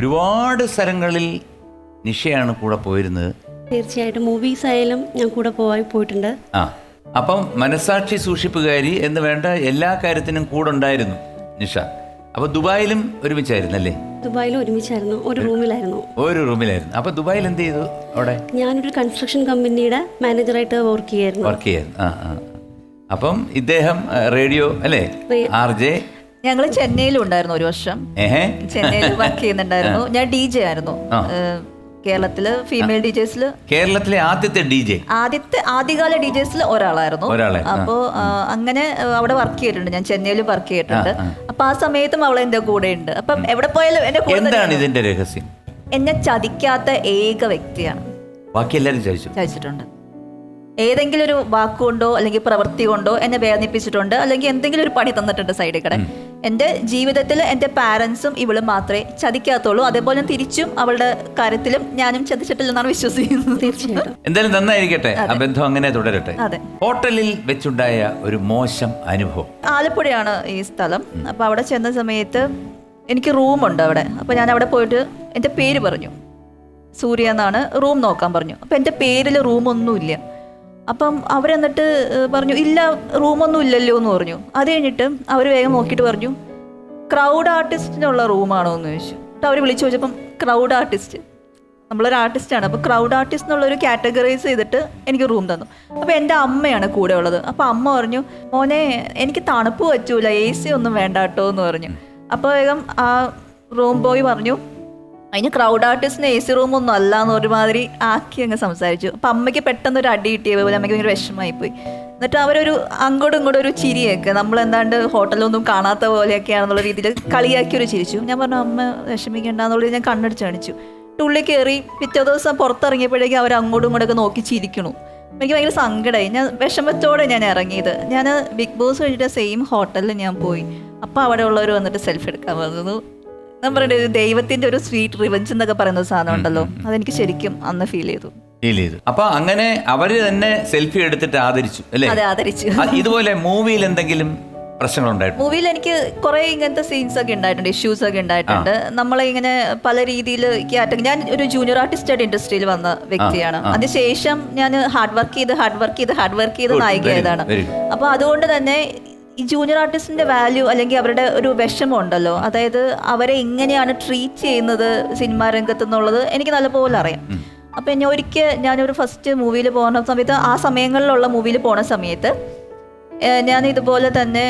ഒരുപാട് സ്ഥലങ്ങളിൽ നിഷയാണ് കൂടെ പോയിരുന്നത്. തീർച്ചയായിട്ടും മൂവീസ് ആയാലും ഞാൻ കൂടെ പോയി പോയിട്ടുണ്ട്. ആ അപ്പം മനസാക്ഷി സൂക്ഷിപ്പുകാരി എന്ന് വേണ്ട എല്ലാ കാര്യത്തിനും കൂടെ ഉണ്ടായിരുന്നു നിഷ. അപ്പൊ ദുബായിലും ഒരുമിച്ചായിരുന്നല്ലേ ദുബായിൽ ഒരുമിച്ചായിരുന്നു. ഒരു റൂമിലായിരുന്നു. ഒരു റൂമിലായിരുന്നു. അപ്പൊ ദുബായിൽ എന്ത് ചെയ്തു അവിടെ? ഞാനൊരു കൺസ്ട്രക്ഷൻ കമ്പനിയുടെ മാനേജറായിട്ട് വർക്ക് ചെയ്യായിരുന്നു. വർക്ക് ചെയ്യായിരുന്നു. ആ ആ അപ്പം ഇദ്ദേഹം റേഡിയോ അല്ലേ? ആർ ജെ ഞങ്ങൾ ചെന്നൈയിൽ ഉണ്ടായിരുന്നു ഒരു വർഷം. ചെന്നൈയിൽ വർക്ക് ചെയ്യുന്നുണ്ടായിരുന്നു. ഞാൻ ഡി ജെ ആയിരുന്നു. കേരളത്തിൽ ഫീമെയിൽ ഡീജേഴ്സിൽ കേരളത്തിലെ ആദ്യത്തെ ഡി ജെ ആദ്യത്തെ ആദ്യകാല ഡീജേഴ്സിൽ ഒരാളായിരുന്നു. ഒരാളെ, അപ്പോ അങ്ങനെ അവിടെ വർക്ക് ചെയ്തിട്ടുണ്ട്. ഞാൻ ചെന്നൈയിൽ വർക്ക് ചെയ്തിട്ടുണ്ട്. അപ്പൊ ആ സമയത്തും അവൾ എന്റെ കൂടെ ഉണ്ട് അപ്പം എവിടെ പോയാലും എന്റെ കൂടെ എന്താണ്. ഇതിന്റെ രഹസ്യം? എന്നെ ചതിക്കാത്ത ഏക വ്യക്തിയാണ്. ബാക്കി എല്ലാവരും ചതിച്ചിട്ടുണ്ട്. ഏതെങ്കിലും ഒരു വാക്കുകൊണ്ടോ അല്ലെങ്കിൽ പ്രവൃത്തി കൊണ്ടോ എന്നെ വേദനിപ്പിച്ചിട്ടുണ്ട്. അല്ലെങ്കിൽ എന്തെങ്കിലും ഒരു പണി തന്നിട്ടുണ്ട് സൈഡിൽ കൂടെ. എന്റെ ജീവിതത്തിൽ എന്റെ പാരൻസും ഇവളും മാത്രമേ ചതിക്കാത്തുള്ളൂ. അതേപോലെ ഞാൻ തിരിച്ചും അവളുടെ കാര്യത്തിലും ഞാനും ചതിച്ചിട്ടില്ലെന്നാണ് വിശ്വസിക്കുന്നത്. എന്തായാലും നന്നായിരിക്കട്ടെ. ആ ബന്ധം അങ്ങനെ തുടരട്ടെ. അതെ. ഹോട്ടലിൽ വെച്ചുണ്ടായ ഒരു മോശം അനുഭവം. ആലപ്പുഴയാണ് ഈ സ്ഥലം. അപ്പോൾ അവിടെ ചെന്ന സമയത്ത് എനിക്ക് റൂമുണ്ട് അവിടെ. അപ്പോൾ ഞാൻ അവിടെ പോയിട്ട് എന്റെ പേര് പറഞ്ഞു. സൂര്യ എന്നാണ്. റൂം നോക്കാൻ പറഞ്ഞു. അപ്പോൾ എന്റെ പേരിൽ റൂമൊന്നുമില്ല അപ്പം അവരെന്നിട്ട് പറഞ്ഞു ഇല്ല റൂമൊന്നും ഇല്ലല്ലോ എന്ന് പറഞ്ഞു. അത് കഴിഞ്ഞിട്ട് അവർ വേഗം നോക്കിയിട്ട് പറഞ്ഞു ക്രൗഡ് ആർട്ടിസ്റ്റിനുള്ള റൂമാണോ? എന്ന് ചോദിച്ചു. അവർ വിളിച്ചു ചോദിച്ചപ്പം ക്രൗഡ് ആർട്ടിസ്റ്റ് നമ്മളൊരു ആർട്ടിസ്റ്റാണ് അപ്പോൾ ക്രൗഡ് ആർട്ടിസ്റ്റ് എന്നുള്ളൊരു കാറ്റഗറൈസ് ചെയ്തിട്ട് എനിക്ക് റൂം തന്നു. അപ്പോൾ എന്റെ അമ്മയാണ് കൂടെ ഉള്ളത്. അപ്പോൾ അമ്മ പറഞ്ഞു മോനെ എനിക്ക് തണുപ്പ് പറ്റൂല. എ സി ഒന്നും വേണ്ട കേട്ടോ എന്ന് പറഞ്ഞു. അപ്പോൾ വേഗം ആ റൂം ബോയ് പറഞ്ഞു അതിന് ക്രൗഡ് ആർട്ടിസ്റ്റിന് എ സി റൂമൊന്നും അല്ല എന്ന് ഒരുമാതിരി ആക്കി അങ്ങ് സംസാരിച്ചു. അപ്പം അമ്മയ്ക്ക് പെട്ടെന്ന് ഒരു അടി കിട്ടിയ പോലെ അമ്മയ്ക്ക് ഭയങ്കര വിഷമമായി പോയി എന്നിട്ട് അവരൊരു അങ്ങോട്ടും ഇങ്ങോട്ടും ഒരു ചിരിയൊക്കെ നമ്മൾ എന്താണ്ട് ഹോട്ടലൊന്നും കാണാത്ത പോലെയൊക്കെയാണെന്നുള്ള രീതിയിൽ കളിയാക്കി ഒരു ചിരിച്ചു. ഞാൻ പറഞ്ഞു അമ്മ വിഷമിക്കേണ്ടെന്നുള്ളത് ഞാൻ കണ്ണടിച്ച് കാണിച്ചു. ഉള്ളിൽ കയറി പിറ്റേ ദിവസം പുറത്തിറങ്ങിയപ്പോഴേക്കും അവർ അങ്ങോട്ടും ഇങ്ങോട്ടൊക്കെ നോക്കി ചിരിക്കണു. എനിക്ക് ഭയങ്കര സങ്കടമായി ഞാൻ വിഷമത്തോടെ ഞാൻ ഇറങ്ങിയത്. ഞാൻ ബിഗ് ബോസ് കഴിഞ്ഞിട്ട് സെയിം ഹോട്ടലിൽ ഞാൻ പോയി. അപ്പോൾ അവിടെ ഉള്ളവർ വന്നിട്ട് സെൽഫി എടുക്കാൻ വന്നു പറയട്ടെ ദൈവത്തിന്റെ ഒരു സ്വീറ്റ് റിവഞ്ച് എന്നൊക്കെ പറയുന്ന സാധനം ഉണ്ടല്ലോ. അതെനിക്ക് ശരിക്കും അന്ന് ഫീൽ ചെയ്തു. ഫീൽ ചെയ്തു. അപ്പൊ അങ്ങനെ അവർ തന്നെ സെൽഫി എടുത്തിട്ട് ആദരിച്ചു അല്ലേ? അതെ ആദരിച്ചു. ഇതുപോലെ മൂവിയിൽ എന്തെങ്കിലും മൂവിയിൽ എനിക്ക് കുറെ ഇങ്ങനത്തെ സീൻസ് ഒക്കെ ഉണ്ടായിട്ടുണ്ട് ഇഷ്യൂസ് ഒക്കെ ഉണ്ടായിട്ടുണ്ട്. നമ്മളെ ഇങ്ങനെ പല രീതിയിൽ ഞാൻ ഒരു ജൂനിയർ ആർട്ടിസ്റ്റ് ആയിട്ട് ഇൻഡസ്ട്രിയിൽ വന്ന വ്യക്തിയാണ്. അതിനുശേഷം ഞാൻ ഹാർഡ് വർക്ക് ചെയ്ത് ഹാർഡ് വർക്ക് ചെയ്ത് ഹാർഡ് വർക്ക് ചെയ്ത് നായികയായതാണ് അപ്പൊ അതുകൊണ്ട് തന്നെ ഈ ജൂനിയർ ആർട്ടിസ്റ്റിന്റെ വാല്യൂ അല്ലെങ്കിൽ അവരുടെ ഒരു വിഷമം ഉണ്ടല്ലോ അതായത് അവരെ എങ്ങനെയാണ് ട്രീറ്റ് ചെയ്യുന്നത് സിനിമാ രംഗത്ത് എന്നുള്ളത് എനിക്ക് നല്ലപോലെ അറിയാം. അപ്പൊ ഞാൻ ഒരിക്കൽ ഞാനൊരു ഫസ്റ്റ് മൂവിയിൽ പോകുന്ന സമയത്ത് ആ സമയങ്ങളിലുള്ള മൂവിയിൽ പോണ സമയത്ത് ഞാൻ ഇതുപോലെ തന്നെ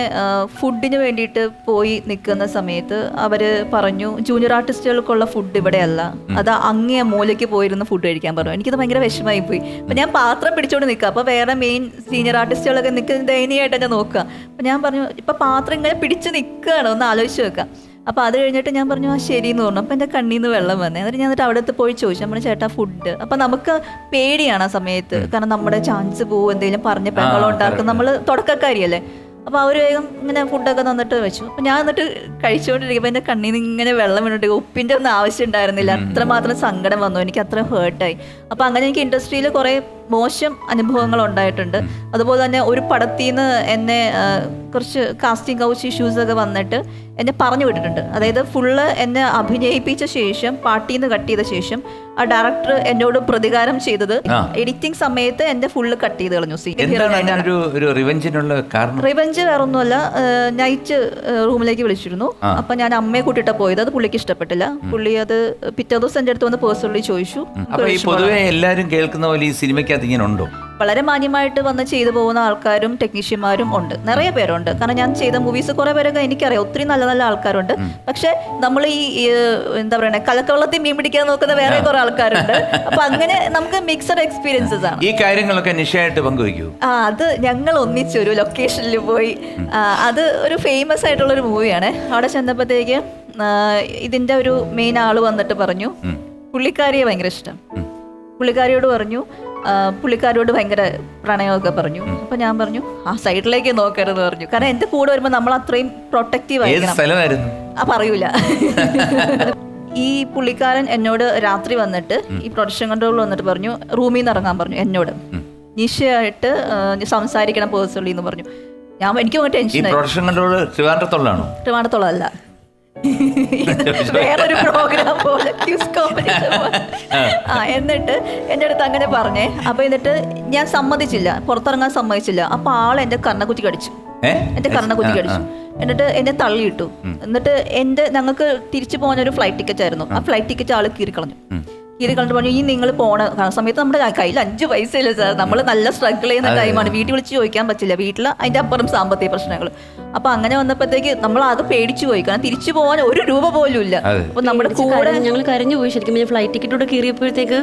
ഫുഡിന് വേണ്ടിയിട്ട് പോയി നിൽക്കുന്ന സമയത്ത് അവർ പറഞ്ഞു ജൂനിയർ ആർട്ടിസ്റ്റുകൾക്കുള്ള ഫുഡ് ഇവിടെയല്ല. അത് അങ്ങേ മൂലയ്ക്ക് പോയിരുന്ന് ഫുഡ് കഴിക്കാൻ പറഞ്ഞു. എനിക്കത് ഭയങ്കര വിഷമമായി പോയി അപ്പം ഞാൻ പാത്രം പിടിച്ചോണ്ട് നിൽക്കുക അപ്പോൾ വേറെ മെയിൻ സീനിയർ ആർട്ടിസ്റ്റുകളൊക്കെ നിൽക്കുന്ന ദയനീയമായിട്ട് തന്നെ നോക്കുക അപ്പം ഞാൻ പറഞ്ഞു ഇപ്പം പാത്രം ഇങ്ങനെ പിടിച്ച് നിൽക്കുകയാണ് ഒന്ന് ആലോചിച്ച് വെക്കാം അപ്പോൾ അത് കഴിഞ്ഞിട്ട് ഞാൻ പറഞ്ഞു ആ ശരി എന്ന് പറഞ്ഞു. അപ്പോൾ എന്റെ കണ്ണിൽ നിന്ന് വെള്ളം വന്നേ. എന്നിട്ട് ഞാൻ എന്നിട്ട് അവിടുത്തെ പോയി ചോദിച്ചു. നമ്മുടെ ചേട്ടാ ഫുഡ് അപ്പം നമുക്ക് പേടിയാണ് ആ സമയത്ത്. കാരണം നമ്മുടെ ചാൻസ് പോകും എന്തെങ്കിലും പറഞ്ഞ് പെങ്ങളും ഉണ്ടാക്കും. നമ്മൾ തുടക്കക്കാരിയല്ലേ. അപ്പോൾ അവർ വേഗം ഇങ്ങനെ ഫുഡൊക്കെ തന്നിട്ട് വെച്ചു. അപ്പോൾ ഞാൻ എന്നിട്ട് കഴിച്ചുകൊണ്ടിരിക്കുമ്പോൾ എന്റെ കണ്ണിൽ നിന്ന് ഇങ്ങനെ വെള്ളം വീണിട്ട് ഉപ്പിന്റെ ഒന്നും ആവശ്യം ഉണ്ടായിരുന്നില്ല. അത്രമാത്രം സങ്കടം വന്നു. എനിക്ക് അത്ര ഹേർട്ടായി അപ്പോൾ അങ്ങനെ എനിക്ക് ഇൻഡസ്ട്രിയിൽ കുറേ മോശം അനുഭവങ്ങൾ ഉണ്ടായിട്ടുണ്ട്. അതുപോലെ തന്നെ ഒരു പടത്തിൽ നിന്ന് എന്നെ കുറച്ച് കാസ്റ്റിംഗ് കൗച്ച് ഇഷ്യൂസ് ഒക്കെ വന്നിട്ട് എന്നെ പറഞ്ഞു വിട്ടിട്ടുണ്ട്. അതായത് ഫുള്ള് എന്നെ അഭിനയിപ്പിച്ച ശേഷം പാട്ടിൽ നിന്ന് കട്ട് ചെയ്ത ശേഷം ആ ഡയറക്ടർ എന്നോട് പ്രതികാരം ചെയ്തത് എഡിറ്റിംഗ് സമയത്ത് എന്റെ ഫുള്ള് കട്ട് ചെയ്ത് കളഞ്ഞു. റിവഞ്ച് വേറൊന്നുമല്ല. നൈറ്റ് റൂമിലേക്ക് വിളിച്ചിരുന്നു. അപ്പൊ ഞാൻ അമ്മയെ കൂട്ടിയിട്ടാ പോയത്. അത് പുള്ളിക്ക് ഇഷ്ടപ്പെട്ടില്ല. പുള്ളി അത് പിറ്റേ ദിവസം എന്റെ അടുത്ത് വന്ന് പേഴ്സണലി ചോദിച്ചു. പൊതുവെ എല്ലാരും കേൾക്കുന്ന പോലെ ഈ സിനിമയ്ക്കകത്ത് ഇങ്ങനെ ഉണ്ടോ വളരെ മാന്യമായിട്ട് വന്ന് ചെയ്തു പോകുന്ന ആൾക്കാരും ടെക്നീഷ്യന്മാരും ഉണ്ട്. നിറയെ പേരുണ്ട്. കാരണം ഞാൻ ചെയ്ത മൂവീസ് കുറെ പേരൊക്കെ എനിക്കറിയാം. ഒത്തിരി നല്ല നല്ല ആൾക്കാരുണ്ട്. പക്ഷെ നമ്മൾ ഈ ഈ, എന്താ പറയുക കലക്കവെള്ളത്തിൽ മീൻ പിടിക്കാൻ നോക്കുന്ന വേറെ കുറെ ആൾക്കാരുണ്ട്. അപ്പൊ അങ്ങനെ നമുക്ക് മിക്സഡ് എക്സ്പീരിയൻസസ് ആണ്. ഈ കാര്യങ്ങളൊക്കെ നിശയായിട്ട് പങ്കുവയ്ക്കൂ? ആ അത് ഞങ്ങൾ ഒന്നിച്ചൊരു ലൊക്കേഷനിൽ പോയി അത് ഒരു ഫേമസ് ആയിട്ടുള്ള ഒരു മൂവിയാണ് അവിടെ ചെന്നപ്പോഴത്തേക്ക് ഇതിന്റെ ഒരു മെയിൻ ആൾ വന്നിട്ട് പറഞ്ഞു പുള്ളിക്കാരിയെ ഭയങ്കര ഇഷ്ടം. പുള്ളിക്കാരിയോട് പറഞ്ഞു ആ, പുള്ളിക്കാരിയോട് ഭയങ്കര പ്രണയമൊക്കെ പറഞ്ഞു. അപ്പൊ ഞാൻ പറഞ്ഞു ആ സൈഡിലേക്ക് നോക്കരുത് പറഞ്ഞു. കാരണം എന്റെ കൂടെ വരുമ്പോൾ നമ്മൾ അത്രയും പ്രൊട്ടക്റ്റീവ് ആയിരുന്നു ആയിരിക്കണം. ആ പറയൂല. ഈ പുള്ളിക്കാരൻ എന്നോട് രാത്രി വന്നിട്ട് ഈ പ്രൊഡക്ഷൻ കൺട്രോൾ വന്നിട്ട് പറഞ്ഞു റൂമിൽ നിന്ന് ഇറങ്ങാൻ പറഞ്ഞു എന്നോട്. നിശയായിട്ട് സംസാരിക്കണം പേഴ്സണലി എന്ന് പറഞ്ഞു. ഞാൻ എനിക്ക് ഈ പ്രൊട്ടക്ഷൻ കൺട്രോൾ ട്രിവാൻഡ്രത്തുള്ളതാണോ? ട്രിവാണ്ടത്തോളമല്ല വേറൊരു പ്രോഗ്രാം പോലെ. ആ. എന്നിട്ട് എന്റെ അടുത്ത് അങ്ങനെ പറഞ്ഞേ. അപ്പൊ എന്നിട്ട് ഞാൻ സമ്മതിച്ചില്ല. പുറത്തിറങ്ങാൻ സമ്മതിച്ചില്ല. അപ്പൊ ആൾ എന്റെ കർണക്കുറ്റി കടിച്ചു? എന്റെ കർണക്കുറ്റി കടിച്ചു എന്നിട്ട് എന്നെ തള്ളിയിട്ടു. എന്നിട്ട് എന്റെ ഞങ്ങൾക്ക് തിരിച്ചു പോകാൻ ഒരു ഫ്ലൈറ്റ് ടിക്കറ്റ് ആയിരുന്നു. ആ ഫ്ലൈറ്റ് ടിക്കറ്റ് ആൾ കീറിക്കളഞ്ഞു. കീറി കണ്ടു പറഞ്ഞു ഈ നിങ്ങൾ പോണ. സമയത്ത് നമ്മുടെ കയ്യിൽ അഞ്ച് പൈസ ഇല്ല സാർ നമ്മൾ നല്ല സ്ട്രഗിൾ ചെയ്യുന്ന ടൈമാണ് വീട്ടിൽ വിളിച്ച് ചോദിക്കാൻ പറ്റില്ല. വീട്ടിൽ അതിന്റെ അപ്പുറം സാമ്പത്തിക പ്രശ്നങ്ങൾ. അപ്പൊ അങ്ങനെ വന്നപ്പോഴത്തേക്ക് നമ്മൾ ആകെ പേടിച്ചു പോയി. കാരണം തിരിച്ചു പോകാൻ ഒരു രൂപ പോലും ഇല്ല. അപ്പൊ നമ്മുടെ കൂടെ ഞങ്ങൾ കരഞ്ഞു പോയി. ശരിക്കും ഫ്ലൈറ്റ് ടിക്കറ്റോടെ കീറിയപ്പോഴത്തേക്ക്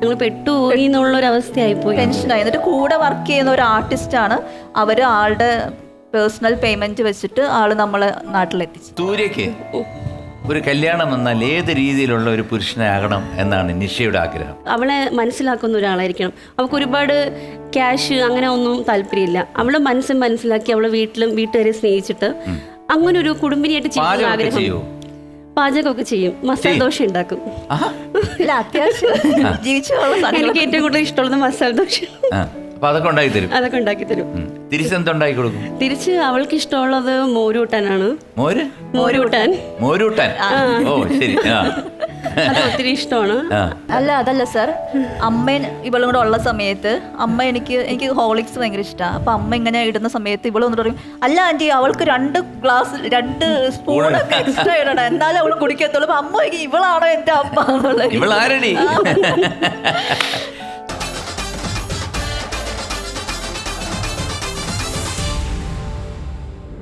ഞങ്ങൾ പെട്ടുപോയി എന്നുള്ള ഒരു അവസ്ഥയായി പോയി ടെൻഷനായി എന്നിട്ട് കൂടെ വർക്ക് ചെയ്യുന്ന ഒരു ആർട്ടിസ്റ്റ് ആണ് അവർ ആളുടെ പേഴ്സണൽ പേയ്മെന്റ് വെച്ചിട്ട് ആൾ നമ്മളെ നാട്ടിലെത്തിച്ചു. സൂര്യക്ക്? ഒരു കല്യാണം എന്നാൽ ഏത് രീതിയിലുള്ള ഒരു പുരുഷനാകണം എന്നാണ് നിഷയുടെ ആഗ്രഹം. അവളെ മനസ്സിലാക്കുന്ന ഒരാളായിരിക്കണം. അവൾക്ക് ഒരുപാട് ക്യാഷ് അങ്ങനെ ഒന്നും താല്പര്യമില്ല. അവളെ മനസ്സും മനസ്സിലാക്കി അവളെ വീട്ടിലും വീട്ടുകാരെ സ്നേഹിച്ചിട്ട് അങ്ങനെ ഒരു കുടുംബിനിയായിട്ട് ജീവിക്കാൻ ആഗ്രഹം. പാചകമൊക്കെ ചെയ്യും. മസാല ദോശ ഉണ്ടാക്കും. അത്യാവശ്യം എനിക്ക് ഏറ്റവും കൂടുതൽ ഇഷ്ടമുള്ളത് മസാല ദോശ. അതൊക്കെ ഉണ്ടാക്കി തരും അതൊക്കെ ഉണ്ടാക്കി തരും. തിരിച്ചെന്തുണ്ടാക്കി കൊടുക്കും? തിരിച്ച് അവൾക്ക് ഇഷ്ടമുള്ളത് മോരൂട്ടനാണ് മോര് മോരൂട്ടൻ മോരൂട്ടൻ ഓ ശരി. ആ. അത് ഒത്തിരി ഇഷ്ടമാണ്. അല്ല അതല്ല സർ. അമ്മ ഇവളും കൂടെ ഉള്ള സമയത്ത് അമ്മ എനിക്ക് എനിക്ക് ഹോളിക്സ് ഭയങ്കര ഇഷ്ടമാണ് അപ്പൊ അമ്മ ഇങ്ങനെ ഇടുന്ന സമയത്ത് ഇവൾ വന്നിട്ട് പറയും അല്ല ആന്റി അവൾക്ക് രണ്ട് ഗ്ലാസ് രണ്ട് സ്പൂൺ എക്സ്ട്രാ ഇടണം. എന്നാലും അവൾ കുടിക്കത്തുള്ളൂ. അമ്മ ഇവളാണോ എന്റെ അമ്മ? എന്നുള്ളത് ഇവളാരടി